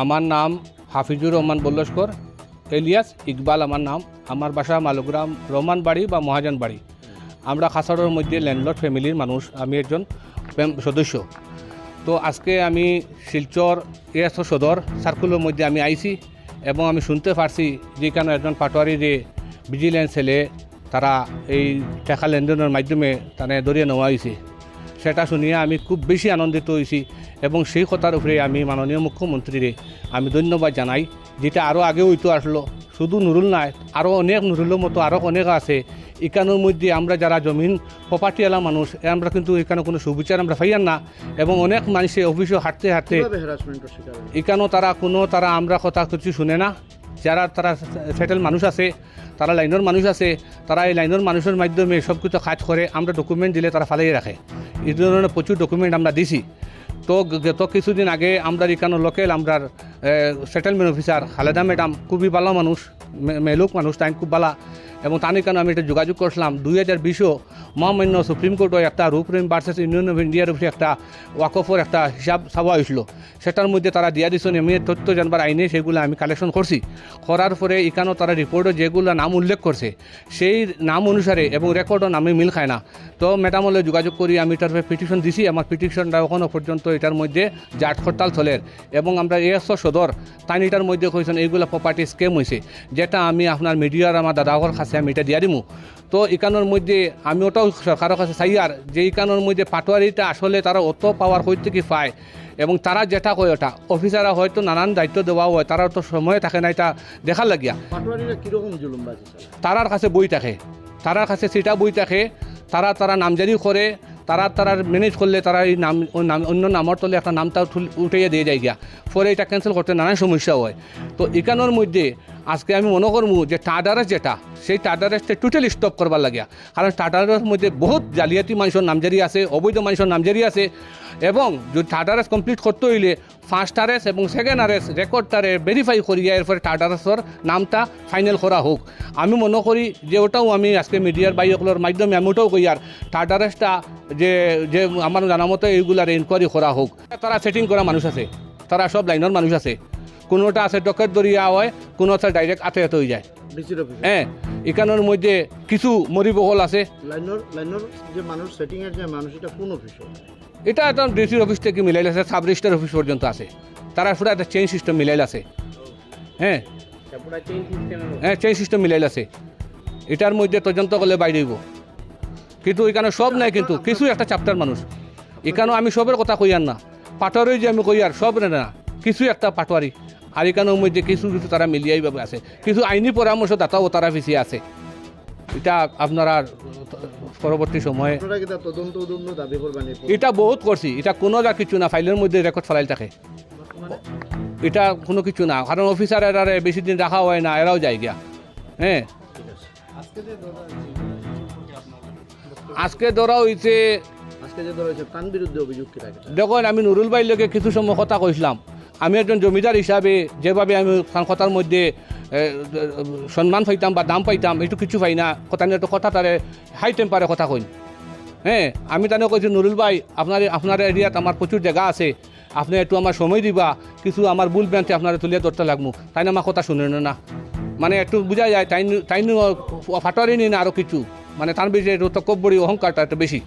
আমার নাম হাফিজুর রহমান বল্লস্কর এলিয়াস ইকবাল আমার নাম, আমার বাসা মালগ্রাম রহমান বাড়ি বা মহাজন বাড়ি আমরা খাসাড়ের মধ্যে ল্যান্ডলর্ড ফ্যামিলির মানুষ, আমি একজন সদস্য। তো আজকে আমি শিলচর এস সদর সার্কুলের মধ্যে আমি আইছি এবং আমি শুনতে পারছি যে কেন একজন পাটোয়ারি যে ভিজিলেন্স ছেলে, তারা এই টাকা লেনদেনের মাধ্যমে তারা ধরিয়ে নেওয়া হয়েছে। সেটা শুনিয়ে আমি খুব বেশি আনন্দিত হয়েছি এবং সেই কথার উপরে আমি মাননীয় মুখ্যমন্ত্রীরে আমি ধন্যবাদ জানাই যেটা আরও আগেও হইতো আসলো। শুধু নুরুল নাই আরও অনেক নুরুলের মতো আরও অনেক আছে। এখানের মধ্যে আমরা যারা জমিন প্রপার্টিওয়ালা মানুষ আমরা কিন্তু এখানে কোনো সুবিচার আমরা পাইয়ান না। এবং অনেক মানুষে অফিসে হাঁটতে হাঁটতে? এখানেও তারা কোনো তারা আমরা কথা কিছু শুনে না। যারা তারা সেটেল মানুষ আছে, তারা লাইনের মানুষ আছে, তারা এই লাইনের মানুষের মাধ্যমে সব কিছু কাজ করে, আমরা ডকুমেন্ট দিলে তারা ফালাই রাখে। এই ধরনের প্রচুর ডকুমেন্ট আমরা দিছি। তো গত কিছুদিন আগে আমরা এখানে লোকেল আমরা সেটেলমেন্ট অফিসার খালেদা ম্যাডাম খুবই ভালো মানুষ মেলুক মানুষ, তাই খুব ভালো। এবং তার কেন আমি এটা যোগাযোগ করছিলাম। দুই হাজার বিশও মহামান্য সুপ্রিম কোর্টও একটা রূপরেম ভার্সেস ইউনিয়ন অফ ইন্ডিয়ার উপরে একটা ওয়াকফর একটা হিসাব চাওয়া হয়েছিল। সেটার মধ্যে তারা দিয়া দিচ্ছেন আমি তথ্য জানবার আইনে সেগুলো আমি কালেকশন করছি। করার পরে এখানেও তারা রিপোর্টে যেগুলো নাম উল্লেখ করছে, সেই নাম অনুসারে এবং রেকর্ডও নামে মিল খায় না। তো ম্যাডাম হলে যোগাযোগ করি, আমি এটার পিটিশন দিছি। আমার পিটিশনটা এখনও পর্যন্ত এটার মধ্যে জাট হরতাল চলের এবং আমরা এএসও সদর তাই এটার মধ্যে কইছেন এইগুলো প্রপার্টি স্কেম হয়েছে যেটা আমি আপনার মিডিয়ার আমার দাদাগর কাছে আমি এটা দিয়া দিমু। তো এখানোর মধ্যে আমি ওটাও সরকারের কাছে চাই আর যে এখানোর মধ্যে পাটোয়ারিটা আসলে তারা অত পাওয়ার হইতে কি পায়। এবং তারা যেটা কয় ওটা অফিসাররা হয়তো নানান দায়িত্ব দেওয়া হয় তারা তো সময় থাকে না এটা দেখার লাগিয়া। তারার কাছে বই থাকে। তারার কাছে সেটা বই থাকে। তারা তারা নামজারি করে তারা তারা ম্যানেজ করলে তারা এই নাম নাম, অন্য নামর তলে একটা নামটা উঠে উঠাইয়া দিয়ে যায় গিয়া। পরে এটা ক্যান্সেল করতে নানান সমস্যা হয়। তো এখানোর মধ্যে আজকে আমি মনে করব যে টাডারেস যেটা, সেই টাডারেসটা টোটালি স্টপ করবার লাগিয়া। কারণ টাডারের মধ্যে বহুত জালিয়াতি মানুষের নামজারি আছে, অবৈধ মানুষের নামজারি আছে, এবং যদি টাডারেস কমপ্লিট করতে হইলে ফার্স্ট আরেস এবং সেকেন্ড আরেস রেকর্ডটারে ভেরিফাই করিয়া এরপরে টাডারেসর নামটা ফাইনাল করা হোক। আমি মনে করি যে ওটাও আমি আজকে মিডিয়ার বাইকগুলোর মাধ্যমে আমি ওটাও কই আর টাডারেসটা যে যে আমার জানা মতো এইগুলার ইনকোয়ারি করা হোক। তারা সেটিং করা মানুষ আছে, তারা সব লাইনের মানুষ আছে। কোনোটা আছে ডকেট দরিয়া হয় কোনো আছে ডাইরেক্ট আতে আতে হয়ে যায় হ্যাঁ এখানের মধ্যে কিছু মরিবহল আছে। এটা একদম ডিসির অফিস থেকে মিলাইল আছে সাব রেজিস্টার অফিস পর্যন্ত আছে। তারা পুরো একটা চেইন সিস্টেম মিলাইল আছে। হ্যাঁ হ্যাঁ চেইন সিস্টেম মিলাইল আছে। এটার মধ্যে তদন্ত করলে বাইরে হইব কিন্তু এখানে সব নাই কিন্তু কিছু একটা চাপ্টার মানুষ এখানেও আমি সবের কথা কই আর না। পাটোয়ারি যে আমি কই আর সব না কিছু একটা পাটোয়ারি আর এখানের মধ্যে কিছু কিছু তারা মিলিয়াই ভাবে আছে। কিছু আইনি পরামর্শ দাতাও তারা পিছিয়ে আছে। এটা আপনারা পরবর্তী সময়ে। এটা বহুত করছি এটা কোনো যা কিছু না ফাইলের মধ্যে রেকর্ড ফাইল থাকে। এটা কোনো কিছু না কারণ অফিসার এরা বেশি দিন রাখা হয় না এরাও যায় গিয়া। হ্যাঁ আজকে ধরা হয়েছে দেখুন আমি নুরুল লোকে কিছু সময় কথা কইছিলাম আমি একজন জমিদার হিসাবে যেভাবে আমি কথার মধ্যে সম্মান পাইতাম বা দাম পাইতাম একটু কিছু পাই না। কথা নিয়ে একটু কথা তারে হাই টেম্পারে কথা কইন। হ্যাঁ আমি তানে কইছি নুরুল ভাই আপনার আপনার এরিয়াত আমার প্রচুর জায়গা আছে। আপনি একটু আমার সময় দিবা, কিছু আমার ভুল ব্যান্তে আপনারা তুলিয়ে ধরতে লাগবো তাই না আমার কথা শুনে না মানে একটু বোঝা যায় তাই তাই ফাটোয়ারি নি না আরও কিছু। মানে তার বেশি একটু তকব্বরি অহংকারটা একটু বেশি